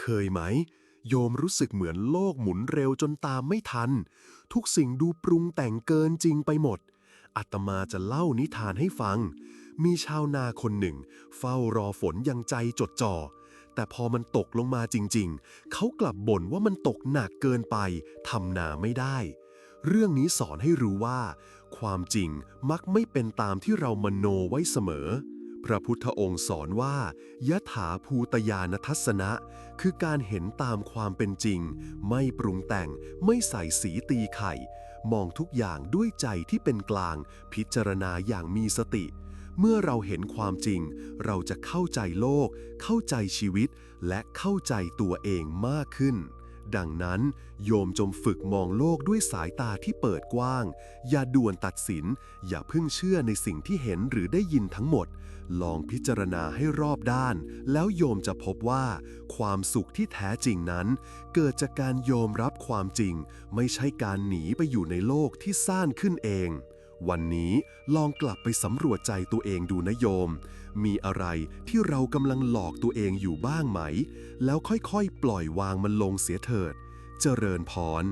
เคยไหม โยมรู้สึกเหมือนโลกหมุนเร็วจนตามไม่ทัน ทุกสิ่งดูปรุงแต่งเกินจริงไปหมดอาตมาจะเล่านิทานให้ฟัง มีชาวนาคนหนึ่ง เฝ้ารอฝนยังใจจดจ่อ แต่พอมันตกลงมาจริง ๆ เขากลับบ่นว่ามันตกหนักเกินไปทำนาไม่ได้เรื่องนี้สอนให้รู้ว่า ความจริงมักไม่เป็นตามที่เรามโนไว้เสมอ พระพุทธองค์สอนว่ายะถาภูตยานทัศนะ คือการเห็นตามความเป็นจริง ไม่ปรุงแต่ง ไม่ใส่สีตีไข่ มองทุกอย่างด้วยใจที่เป็นกลาง พิจารณาอย่างมีสติ เมื่อเราเห็นความจริง เราจะเข้าใจโลก เข้าใจชีวิต และเข้าใจตัวเองมากขึ้น ดังนั้น โยมจงฝึกมองโลกด้วยสายตาที่เปิดกว้าง อย่าด่วนตัดสิน อย่าเพิ่งเชื่อในสิ่งที่เห็นหรือได้ยินทั้งหมด ลองพิจารณาให้รอบด้าน แล้วโยมจะพบว่า ความสุขที่แท้จริงนั้น เกิดจากการโยมรับความจริง ไม่ใช่การหนีไปอยู่ในโลกที่สร้างขึ้นเอง วันนี้ลองกลับไปสำรวจใจตัวเองดูนะโยม มีอะไรที่เรากำลังหลอกตัวเองอยู่บ้างไหม แล้วค่อยๆ ปล่อยวางมันลงเสียเถิด เจริญพร